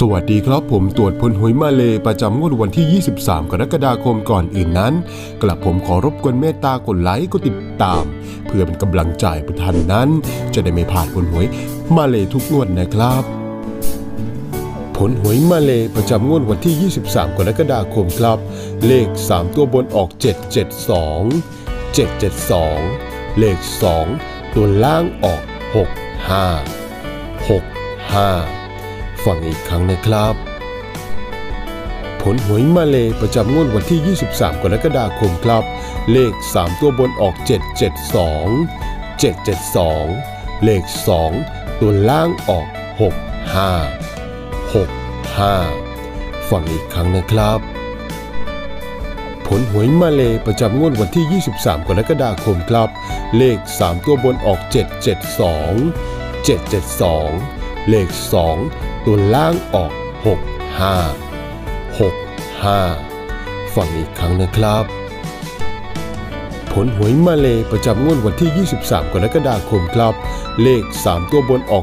สวัสดีครับผมตรวจพลหวยมาเลประจำงวดวันที่ 23 กรกฎาคมก่อนอื่นนั้นกระผมขอรบกวนเมตตากดไลค์กดติดตาม เพื่อเป็นกำลังใจให้ท่านนั้น จะได้ไม่พลาดผลหวยมาเลทุกงวดนะครับ ผลหวยมาเลประจำงวดวันที่ 23 กรกฎาคมครับ เลข 3 ตัวบนออก 772 772 เลข 2 ตัวล่างออก 65 65 ฟังอีกครั้งนะครับ ผลหวยมาเลประจำงวดวันที่ 23 กรกฎาคมครับ เลข 3 ตัวบนออก 772 772 เลข 2 ตัวล่างออก 65 65 ฟังอีกครั้งนะครับผลหวยมาเลประจำงวดวันที่ 23 กรกฎาคมครับ เลข 3 ตัวบนออก 772 772 เลข 2 ตัวล่างออก 65 65 ฟังอีกครั้งนะครับ ผลหวยมาเลประจำงวดวันที่ 23 กรกฎาคมครับ เลข 3 ตัวบนออก